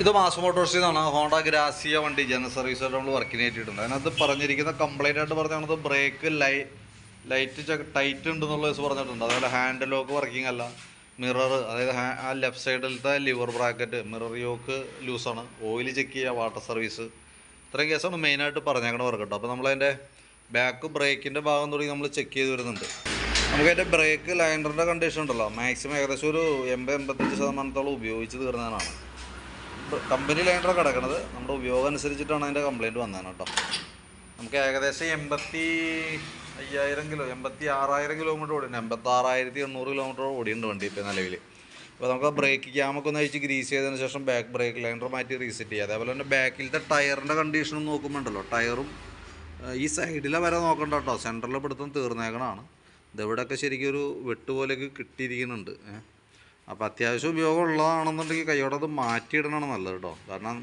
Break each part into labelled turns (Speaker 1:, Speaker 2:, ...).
Speaker 1: ഇത് മാസ് മോട്ടോഴ്സിൽ നിന്നാണ് ഹോണ്ട ഗ്രാസിയ വണ്ടി ജന സർവീസായിട്ട് നമ്മൾ വർക്കിന് കയറ്റിയിട്ടുണ്ട് അതിനകത്ത് പറഞ്ഞിരിക്കുന്ന കംപ്ലൈന്റ് ആയിട്ട് പറഞ്ഞത് ബ്രേക്ക് ലൈ ലൈറ്റ് ടൈറ്റ് ഉണ്ടെന്നുള്ള ദിവസം പറഞ്ഞിട്ടുണ്ട്. അതേപോലെ ഹാൻഡ് ലോക്ക് വർക്കിംഗ് അല്ല. മിറർ അതായത് ആ ലെഫ്റ്റ് സൈഡിലത്തെ ലിവർ ബ്രാക്കറ്റ് മിറർ യോക്ക് ലൂസാണ് ഓയിൽ ചെക്ക് ചെയ്യുക വാട്ടർ സർവീസ് ഇത്രയും കേസാണ് മെയിനായിട്ട് പറഞ്ഞേക്കണ വർക്ക് കേട്ടോ. അപ്പോൾ നമ്മളതിന്റെ ബാക്ക് ബ്രേക്കിന്റെ ഭാഗം തുടങ്ങി നമ്മൾ ചെക്ക് ചെയ്ത് വരുന്നുണ്ട്. നമുക്ക് അതിന്റെ ബ്രേക്ക് ലൈൻഡറിന്റെ കണ്ടീഷൻ ഉണ്ടല്ലോ. മാക്സിമം ഏകദേശം ഒരു എൺപത് എൺപത്തഞ്ച് ശതമാനത്തോളം ഉപയോഗിച്ച് തീർന്നതാണ്. കമ്പനി ലൈനറാണ് കിടക്കണത്. നമ്മുടെ ഉപയോഗം അനുസരിച്ചിട്ടാണ് അതിന്റെ കംപ്ലയിന്റ് വന്നത് കേട്ടോ. നമുക്ക് ഏകദേശം എൺപത്തി അയ്യായിരം കിലോ എൺപത്തി ആറായിരം കിലോമീറ്റർ ഓടിയുണ്ട് എൺപത്തി ആറായിരത്തി എണ്ണൂറ് കിലോമീറ്റർ ഓടിയുണ്ട് വണ്ടി ഇപ്പോൾ നിലവിൽ അപ്പോൾ നമുക്ക് ബ്രേക്ക് ക്യാമൊക്കെ ഒന്ന് അഴിച്ച് ഗ്രീസ് ചെയ്തതിന് ശേഷം ബാക്ക് ബ്രേക്ക് ലൈനർ മാറ്റി റീസെറ്റ് ചെയ്യുക അതേപോലെ തന്നെ ബാക്കിലത്തെ ടയറിന്റെ കണ്ടീഷനും നോക്കുമ്പോണ്ടല്ലോ. ടയറും ഈ സൈഡിലെ വരെ നോക്കണ്ട കേട്ടോ. സെന്ററിൽ പിടുത്തം തീർന്നേക്കണതാണ്. ഇതെവിടെയൊക്കെ ശരിക്കും ഒരു വെട്ടുപോലെയൊക്കെ കിട്ടിയിരിക്കുന്നുണ്ട്. ഏഹ് അപ്പോൾ അത്യാവശ്യം ഉപയോഗം ഉള്ളതാണെന്നുണ്ടെങ്കിൽ കൈയോടെ അത് മാറ്റിയിടണമാണ് നല്ലത് കേട്ടോ കാരണം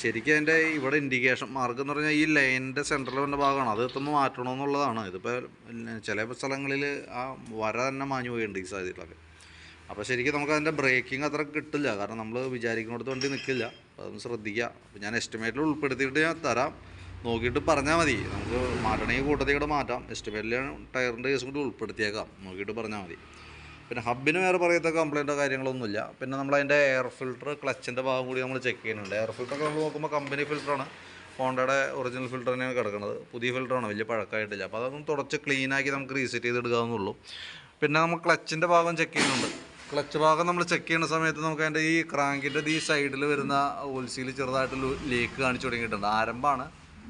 Speaker 1: ശരിക്കും അതിന്റെ ഇവിടെ ഇൻഡിക്കേഷൻ മാർക്ക് എന്ന് പറഞ്ഞാൽ ഈ ലൈനിന്റെ സെന്ററിൽ വന്ന ഭാഗമാണ്. അത് എത്തുമ്പോൾ മാറ്റണമെന്നുള്ളതാണ് ഇതിപ്പോൾ ചില സ്ഥലങ്ങളിൽ ആ വര തന്നെ മാഞ്ഞു പോയിട്ടുണ്ട് ഈ സാധ്യതയിലൊക്കെ അപ്പോൾ ശരിക്കും നമുക്ക് അതിന്റെ ബ്രേക്കിംഗ് അത്ര കിട്ടില്ല. കാരണം നമ്മൾ വിചാരിക്കുന്നിടത്ത് വണ്ടി നിൽക്കില്ല അപ്പോൾ അതൊന്ന് ശ്രദ്ധിക്കുക അപ്പോൾ ഞാൻ എസ്റ്റിമേറ്റിൽ ഉൾപ്പെടുത്തിയിട്ട് ഞാൻ തരാം. നോക്കിയിട്ട് പറഞ്ഞാൽ മതി. നമുക്ക് മാറ്റണമെങ്കിൽ കൂട്ടത്തിൽ കൂടെ മാറ്റാം. എസ്റ്റിമേറ്റിൽ ടയറിന്റെ കേസും കൂടി ഉൾപ്പെടുത്തിയേക്കാം. നോക്കിയിട്ട് പറഞ്ഞാൽ മതി. പിന്നെ ഹബിന് വേറെ പറയത്ത കംപ്ലൈന്റോ കാര്യങ്ങളൊന്നുമില്ല പിന്നെ നമ്മൾ അതിന്റെ എയർ ഫിൽട്ടർ ക്ലച്ചിന്റെ ഭാഗം കൂടി നമ്മൾ ചെക്ക് ചെയ്യുന്നുണ്ട്. എയർ ഫിൽറ്ററൊക്കെ നമ്മൾ നോക്കുമ്പോൾ കമ്പനി ഫിൽറ്ററാണ് ഹോണ്ടയുടെ ഒറിജിനൽ ഫിൽറ്റർ തന്നെയാണ് കിടക്കുന്നത് പുതിയ ഫിൽറ്ററാണ് വലിയ പഴക്കമായിട്ടില്ല അപ്പോൾ അതൊന്നും തുടച്ച് ക്ലീനാക്കി നമുക്ക് റീസെറ്റ് ചെയ്തെടുക്കാവുന്നുള്ളൂ പിന്നെ നമ്മൾ ക്ലച്ചിന്റെ ഭാഗം ചെക്ക് ചെയ്യുന്നുണ്ട്. ക്ലച്ച് ഭാഗം നമ്മൾ ചെക്ക് ചെയ്യുന്ന സമയത്ത് നമുക്ക് അതിന്റെ ഈ ക്രാങ്കിന്റെ ഈ സൈഡിൽ വരുന്ന ഓൽസിയിൽ ചെറുതായിട്ട് ലീക്ക് കാണിച്ചു തുടങ്ങിയിട്ടുണ്ട്. ആരംഭമാണ്.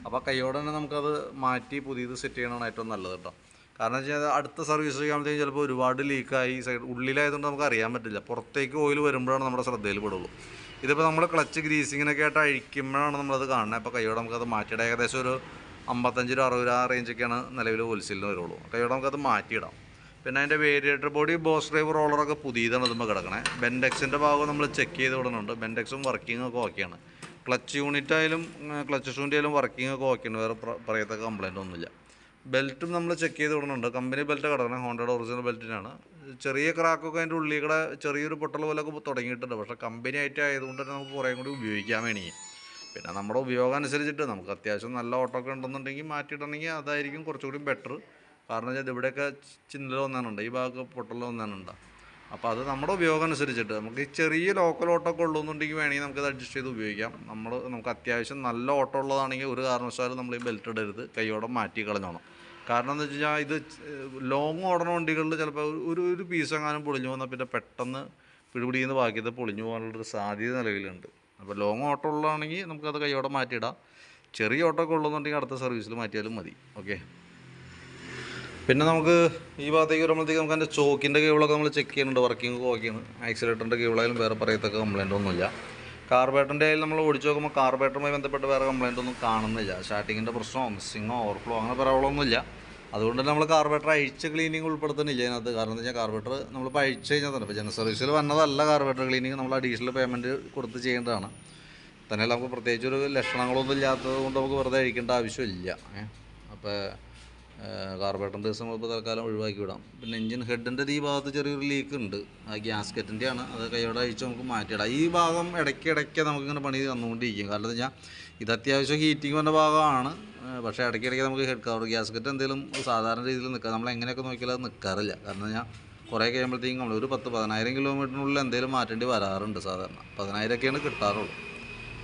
Speaker 1: അപ്പോൾ കൈയോടെ തന്നെ നമുക്കത് മാറ്റി പുതിയത് സെറ്റ് ചെയ്യണമാണ് ഏറ്റവും നല്ലത് കേട്ടോ. കാരണം വെച്ചാൽ അടുത്ത സർവീസ് ചെയ്യുമ്പോഴത്തേക്കും ചിലപ്പോൾ ഒരുപാട് ലീക്കായി സൈഡ് ഉള്ളിലായതുകൊണ്ട് നമുക്ക് അറിയാൻ പറ്റില്ല. പുറത്തേക്ക് ഓയിൽ വരുമ്പോഴാണ് നമ്മുടെ ശ്രദ്ധയിൽ പെടുള്ളൂ. ഇതിപ്പോൾ നമ്മൾ ക്ലച്ച് ഗ്രീസിങ്ങിനൊക്കെ ആയിട്ട് അഴിക്കുമ്പോഴാണ് നമ്മളത് കാണുന്നത്. അപ്പോൾ കൈയോടെ നമുക്കത് മാറ്റിയിടാം. ഏകദേശം ഒരു അമ്പത്തഞ്ച് രൂപ അറുപത് രൂപ റേഞ്ചൊക്കെയാണ് നിലവിൽ ഹോൾസെയിലിന് വരുള്ളൂ. കൈയോടെ നമുക്കത് മാറ്റിയിടാം. പിന്നെ അതിന്റെ വേരിയേറ്റർ ബോഡി ബോസ് ഡ്രൈവ് റോളറൊക്കെ പുതിയതാണ് ഇതുമ്പോൾ കിടക്കണേ. ബെൻഡെക്സിന്റെ ഭാഗം നമ്മൾ ചെക്ക് ചെയ്ത് വിടുന്നുണ്ട് ബെൻഡെക്സും വർക്കിംഗ് ഒക്കെ ഓക്കെയാണ് ക്ലച്ച് യൂണിറ്റ് ആയാലും ക്ലച്ച് ഷൂന്റെ ആയാലും വർക്കിംഗ് ഒക്കെ ഓക്കെയാണ് വേറെ പറയത്തക്ക കംപ്ലൈന്റ് ഒന്നുമില്ല. ബെൽറ്റും നമ്മൾ ചെക്ക് ചെയ്ത് വിടുന്നുണ്ട് കമ്പനി ബെൽറ്റ് കിടക്കണം. ഹോണ്ടയുടെ ഒറിജിനൽ ബെൽറ്റിനാണ്. ചെറിയ ക്രാക്കൊക്കെ അതിന്റെ ഉള്ളിൽ കൂടെ ചെറിയൊരു പൊട്ടൽ പോലൊക്കെ തുടങ്ങിയിട്ടുണ്ട്. പക്ഷേ കമ്പനി ആയിട്ട് ആയതുകൊണ്ട് തന്നെ നമുക്ക് കുറേ കൂടി ഉപയോഗിക്കാൻ വേണമെങ്കിൽ പിന്നെ നമ്മുടെ ഉപയോഗം അനുസരിച്ചിട്ട് നമുക്ക് അത്യാവശ്യം നല്ല ഓട്ടോക്കെ ഉണ്ടെന്നുണ്ടെങ്കിൽ മാറ്റിയിടണമെങ്കിൽ അതായിരിക്കും കുറച്ചുകൂടി ബെറ്റർ കാരണം വെച്ചാൽ ഇവിടെയൊക്കെ ചിന്നൽ വന്നാനുണ്ട്. ഈ ഭാഗത്ത് പൊട്ടൽ വന്നാനുണ്ട്. അപ്പോൾ അത് നമ്മുടെ ഉപയോഗം അനുസരിച്ചിട്ട് നമുക്ക് ഈ ചെറിയ ലോക്കൽ ഓട്ടോ ഒക്കെ ഉള്ളൂന്നുണ്ടെങ്കിൽ വേണമെങ്കിൽ നമുക്കത് അഡ്ജസ്റ്റ് ചെയ്ത് ഉപയോഗിക്കാം. നമ്മൾ നമുക്ക് അത്യാവശ്യം നല്ല ഓട്ടോ ഉള്ളതാണെങ്കിൽ ഒരു കാരണവശാലും നമ്മൾ ഈ ബെൽറ്റ് ഇടരുത്. കൈയോടെ മാറ്റി കളഞ്ഞോണം. കാരണം എന്ന് വെച്ച് കഴിഞ്ഞാൽ ഇത് ലോങ് ഓടണ വണ്ടികളിൽ ചിലപ്പോൾ ഒരു ഒരു പീസ് എങ്ങാനും പൊളിഞ്ഞു പോകുന്ന പിന്നെ പെട്ടെന്ന് പിടിപിടിയുന്ന ബാക്കിയത് പൊളിഞ്ഞു പോകാനുള്ളൊരു സാധ്യത നിലവിലുണ്ട്. അപ്പോൾ ലോങ് ഓട്ടോ ഉള്ളതാണെങ്കിൽ നമുക്കത് കൈയോടെ മാറ്റിയിടാം. ചെറിയ ഓട്ടോ ഒക്കെ ഉള്ളതെന്നുണ്ടെങ്കിൽ അടുത്ത സർവീസിൽ മാറ്റിയാലും മതി. ഓക്കെ പിന്നെ നമുക്ക് ഈ ഭാഗത്തേക്ക് വരുമ്പോഴത്തേക്ക് നമുക്ക് അതിന്റെ ചോക്കിന്റെ കേബിളൊക്കെ നമ്മൾ ചെക്ക് ചെയ്യുന്നുണ്ട്. വർക്കിംഗ് ഓക്കെയാണ് ആക്സിലേറ്ററിന്റെ കേബിളായാലും വേറെ പറയത്തക്ക കംപ്ലൈന്റ് ഒന്നുമില്ല. കാർബേറ്ററിന്റെ ആയാലും നമ്മൾ ഓടിച്ചു നോക്കുമ്പോൾ കാർബേറ്ററുമായി ബന്ധപ്പെട്ട് വേറെ കംപ്ലൈന്റ് ഒന്നും കാണുന്നില്ല. സ്റ്റാർട്ടിങ്ങിന്റെ പ്രശ്നമോ മിസ്സിങ്ങോ ഓവർഫ്ലോ അങ്ങനെ പറയാനുള്ളതൊന്നുമില്ല അതുകൊണ്ട് തന്നെ നമ്മൾ കാർബറേറ്റർ അഴിച്ച ക്ലീനിങ് ഉൾപ്പെടുത്തുന്നില്ല അതിനകത്ത് കാരണം എന്താ വെച്ചാൽ കാർബേറ്റർ നമ്മളിപ്പോൾ അഴിച്ച് കഴിഞ്ഞാൽ തന്നെ. ഇപ്പോൾ ജനറൽ സർവീസിൽ വന്നതല്ല കാർബറേറ്റർ ക്ലീനിങ് നമ്മൾ അഡീഷണൽ പേയ്മെന്റ് കൊടുത്ത് ചെയ്യേണ്ടതാണ്. തന്നെയല്ല നമുക്ക് പ്രത്യേകിച്ച് ഒരു ലക്ഷണങ്ങളൊന്നും ഇല്ലാത്തത് കൊണ്ട് നമുക്ക് വെറുതെ അഴിക്കേണ്ട ആവശ്യമില്ല. അപ്പോൾ കാർബേറ്ററിന്റെ ദിവസം ഇപ്പോൾ തൽക്കാലം ഒഴിവാക്കി വിടാം. പിന്നെ എഞ്ചിൻ ഹെഡിന്റെ ഈ ഭാഗത്ത് ചെറിയൊരു ലീക്ക് ഉണ്ട്. ആ ഗ്യാസ്കറ്റിന്റെ ആണ് അത് കൈയോടെ അഴിച്ച് നമുക്ക് മാറ്റിയിടാം. ഈ ഭാഗം ഇടയ്ക്കിടയ്ക്ക് ഇടയ്ക്ക് നമുക്കിങ്ങനെ പണി തന്നുകൊണ്ടിരിക്കും. കാരണം എന്താ ഇത് അത്യാവശ്യം ഹീറ്റിംഗ് വന്ന ഭാഗമാണ്. പക്ഷേ ഇടയ്ക്കിടയ്ക്ക് ഇടയ്ക്ക് നമുക്ക് ഹെഡ് കവർ ഗ്യാസ്കറ്റ് എന്തെങ്കിലും സാധാരണ രീതിയിൽ നിൽക്കുക നമ്മൾ എങ്ങനെയൊക്കെ നോക്കിയാൽ അത് നിൽക്കാറില്ല കാരണം ഞാൻ കുറേ കഴിയുമ്പോഴത്തേക്കും നമ്മൾ ഒരു പത്ത് പതിനായിരം കിലോമീറ്ററിനുള്ളിൽ എന്തെങ്കിലും മാറ്റേണ്ടി വരാറുണ്ട് സാധാരണ. പതിനായിരമൊക്കെയാണ് കിട്ടാറുള്ളൂ.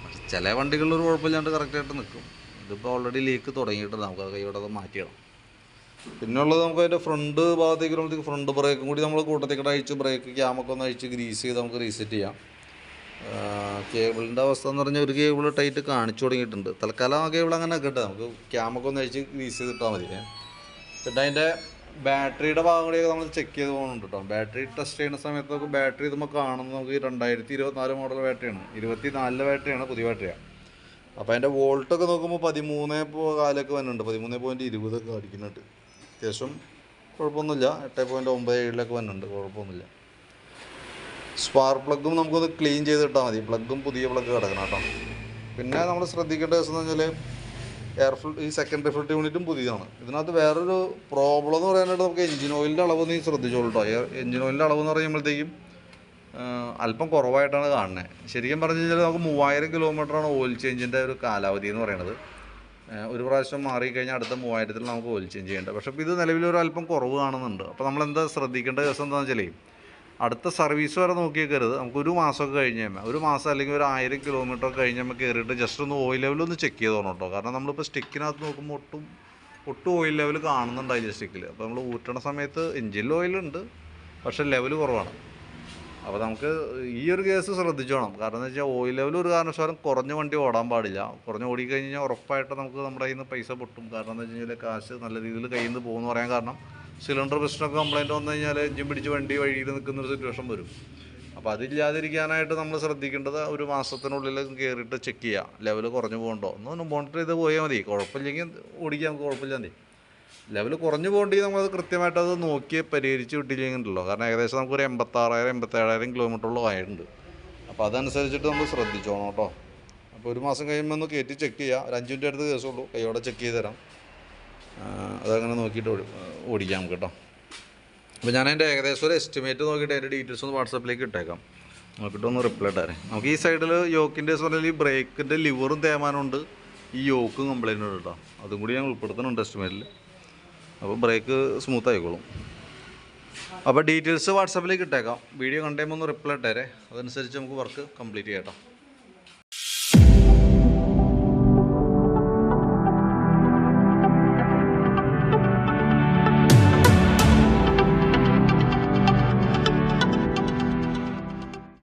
Speaker 1: പക്ഷേ ചില വണ്ടികളിൽ ഒരു കുഴപ്പമില്ലാണ്ട് കറക്റ്റായിട്ട് നിൽക്കും ഇതിപ്പോൾ ഓൾറെഡി ലീക്ക് തുടങ്ങിയിട്ടുണ്ട്. നമുക്ക് അത് കൈയോടെ അത് മാറ്റിയിടാം. പിന്നെ ഉള്ളത് നമുക്ക് അതിന്റെ ഫ്രണ്ട് ഭാഗത്തേക്ക് വരുമ്പോഴത്തേക്ക് ഫ്രണ്ട് ബ്രേക്കും കൂടി നമ്മൾ കൂട്ടത്തേക്ക് അഴിച്ച് ബ്രേക്ക് ക്യാമൊക്കെ ഒന്ന് അഴിച്ച് ഗ്രീസ് ചെയ്ത് നമുക്ക് റീസെറ്റ് ചെയ്യാം. കേബിളിന്റെ അവസ്ഥ എന്ന് പറഞ്ഞാൽ ഒരു കേബിൾ ടൈറ്റ് കാണിച്ചു തുടങ്ങിയിട്ടുണ്ട്. തൽക്കാലം ആ കേബിൾ അങ്ങനെ കേട്ടോ നമുക്ക് ക്യാമൊക്കെ ഒന്ന് അഴിച്ച് ഗ്രീസ് ചെയ്തിട്ടാൽ മതി. പിന്നെ അതിന്റെ ബാറ്ററിയുടെ ഭാഗം കൂടിയൊക്കെ നമ്മൾ ചെക്ക് ചെയ്ത് പോകുന്നുണ്ട് കേട്ടോ ബാറ്ററി ടെസ്റ്റ് ചെയ്യുന്ന സമയത്ത് നമുക്ക് ബാറ്ററി ഇതുമ്പോൾ കാണുന്നത് നമുക്ക് രണ്ടായിരത്തി ഇരുപത്തിനാല് മോഡൽ ബാറ്ററിയാണ് ഇരുപത്തി നാലിലെ ബാറ്ററിയാണ് പുതിയ ബാറ്ററിയാണ് അപ്പോൾ അതിന്റെ വോൾട്ടൊക്കെ നോക്കുമ്പോൾ പതിമൂന്ന് കാലൊക്കെ വരുന്നുണ്ട് പതിമൂന്ന് പോയിന്റ് ഇരുപതൊക്കെ അടിക്കുന്നുണ്ട്. അത്യാവശ്യം കുഴപ്പമൊന്നുമില്ല. എട്ട് പോയിന്റ് ഒമ്പത് ഏഴിലൊക്കെ വരുന്നുണ്ട് കുഴപ്പമൊന്നുമില്ല. സ്പാർക്ക് പ്ലഗും നമുക്കൊന്ന് ക്ലീൻ ചെയ്തിട്ടാൽ മതി. പ്ലഗും പുതിയ പ്ലഗ് കിടക്കണം കേട്ടോ. പിന്നെ നമ്മൾ ശ്രദ്ധിക്കേണ്ട ദിവസം എന്ന് വെച്ചാൽ എയർ ഫിൽ ഈ സെക്കൻഡറി ഫിൽറ്റർ യൂണിറ്റും പുതിയതാണ്. ഇതിനകത്ത് വേറൊരു പ്രോബ്ലം എന്ന് പറയാനായിട്ട് നമുക്ക് എഞ്ചിൻ ഓയിലിന്റെ അളവ് നീ ശ്രദ്ധിച്ചോളൂ കേട്ടോ എഞ്ചിൻ ഓയിലിന്റെ അളവ് എന്ന് പറയുമ്പോഴത്തേക്കും അല്പം കുറവായിട്ടാണ് കാണുന്നത് ശരിക്കും പറഞ്ഞു കഴിഞ്ഞാൽ നമുക്ക് മൂവായിരം കിലോമീറ്ററാണ് ഓയിൽ ചേഞ്ചിന്റെ ഒരു കാലാവധി എന്ന് പറയുന്നത് ഒരു പ്രാവശ്യം മാറിക്കഴിഞ്ഞാൽ അടുത്ത മൂവായിരത്തിൽ നമുക്ക് ഓയിൽ ചേഞ്ച് ചെയ്യേണ്ട. പക്ഷേ ഇത് നിലവിൽ ഒരു അല്പം കുറവ് കാണുന്നുണ്ട്. അപ്പോൾ നമ്മൾ എന്താ ശ്രദ്ധിക്കേണ്ട ദിവസം എന്താണെന്ന് വെച്ചാൽ അടുത്ത സർവീസ് വരെ നോക്കിയേക്കരുത്. നമുക്ക് ഒരു മാസമൊക്കെ കഴിഞ്ഞ് കഴിയുമ്പോൾ ഒരു മാസം അല്ലെങ്കിൽ ഒരു ആയിരം കിലോമീറ്റർ കഴിഞ്ഞ് നമുക്ക് കയറിയിട്ട് ജസ്റ്റ് ഒന്ന് ഓയിൽ ലെവൽ ഒന്ന് ചെക്ക് ചെയ്ത് തോന്നണം കേട്ടോ കാരണം നമ്മളിപ്പോൾ സ്റ്റിക്കിനകത്ത് നോക്കുമ്പോൾ ഒട്ടും ഒട്ടും ഓയിൽ ലെവൽ കാണുന്നുണ്ടായില്ല സ്റ്റിക്കിൽ അപ്പോൾ നമ്മൾ ഊറ്റണ സമയത്ത് എഞ്ചിനിൽ ഓയിലുണ്ട് പക്ഷേ ലെവൽ കുറവാണ്. അപ്പോൾ നമുക്ക് ഈ ഒരു കേസ് ശ്രദ്ധിച്ചോണം. കാരണം എന്ന് വെച്ചാൽ ഓയിൽ ലെവൽ ഒരു കാരണവശാലും കുറഞ്ഞ വണ്ടി ഓടാൻ പാടില്ല. കുറഞ്ഞ് ഓടിക്കഴിഞ്ഞ് കഴിഞ്ഞാൽ ഉറപ്പായിട്ട് നമുക്ക് നമ്മുടെ കയ്യിൽ നിന്ന് പൈസ പൊട്ടും. കാരണം എന്ന് വെച്ച് കഴിഞ്ഞാൽ കാശ് നല്ല രീതിയിൽ കയ്യിൽ നിന്ന് പോകുമെന്ന് പറയാൻ കാരണം സിലിണ്ടർ പ്രശ്നമൊക്കെ കംപ്ലൈന്റ് വന്നു കഴിഞ്ഞാൽ എഞ്ചിൻ പിടിച്ച് വണ്ടി വഴിയിൽ നിൽക്കുന്ന ഒരു സിറ്റുവേഷൻ വരും. അപ്പോൾ അതില്ലാതിരിക്കാനായിട്ട് നമ്മൾ ശ്രദ്ധിക്കേണ്ടത് ഒരു മാസത്തിനുള്ളിൽ കയറിയിട്ട് ചെക്ക് ചെയ്യുക ലെവൽ കുറഞ്ഞു പോകണ്ടോ? ഒന്ന് മോണിറ്റർ ചെയ്ത് പോയാൽ മതി. കുഴപ്പമില്ലെങ്കിൽ ഓടിക്കാൻ നമുക്ക് കുഴപ്പമില്ല മതി. ലെവൽ കുറഞ്ഞു പോകേണ്ടി നമ്മൾ അത് കൃത്യമായിട്ട് അത് നോക്കി പരിഹരിച്ച് വിട്ടില്ലെങ്കിലല്ലോ കാരണം ഏകദേശം നമുക്കൊരു എൺപത്താറായിരം എൺപത്തേഴായിരം കിലോമീറ്ററോളം ആയിട്ടുണ്ട് അപ്പോൾ അതനുസരിച്ചിട്ട് നമ്മൾ ശ്രദ്ധിച്ചോണം കേട്ടോ. അപ്പോൾ ഒരു മാസം കഴിയുമ്പോൾ ഒന്ന് കയറ്റി ചെക്ക് ചെയ്യുക ഒരു അഞ്ച് മിനിറ്റ് അടുത്ത് കേസുള്ളൂ. കൈയോടെ ചെക്ക് ചെയ്ത് തരാം. അതങ്ങനെ നോക്കിയിട്ട് ഓടിക്കാം നമുക്ക് കേട്ടോ. അപ്പോൾ ഞാൻ അതിന്റെ ഏകദേശം ഒരു എസ്റ്റിമേറ്റ് നോക്കിയിട്ട് അതിന്റെ ഡീറ്റെയിൽസ് ഒന്ന് വാട്സപ്പിലേക്ക് ഇട്ടേക്കാം. നോക്കിയിട്ട് ഒന്ന് റിപ്ലൈ ഇട്ടാരെ നമുക്ക് ഈ സൈഡിൽ യോക്കിന്റെ പറഞ്ഞാൽ ഈ ബ്രേക്കിന്റെ ലിവറും തേമാനമുണ്ട് ഈ യോക്കും കംപ്ലൈന്റ് ഉണ്ട് കേട്ടോ. അതും കൂടി ഞാൻ ഉൾപ്പെടുത്തുന്നുണ്ട് എസ്റ്റിമേറ്റിൽ അപ്പോൾ ബ്രേക്ക് സ്മൂത്ത് ആയിക്കോളും. അപ്പോൾ ഡീറ്റെയിൽസ് വാട്സാപ്പിലേക്ക് ഇട്ടേക്കാം. വീഡിയോ കണ്ടേമൊന്ന് റിപ്ലൈ ഇട്ടേരെ. അതനുസരിച്ച് നമുക്ക് വർക്ക് കംപ്ലീറ്റ് ചെയ്യാം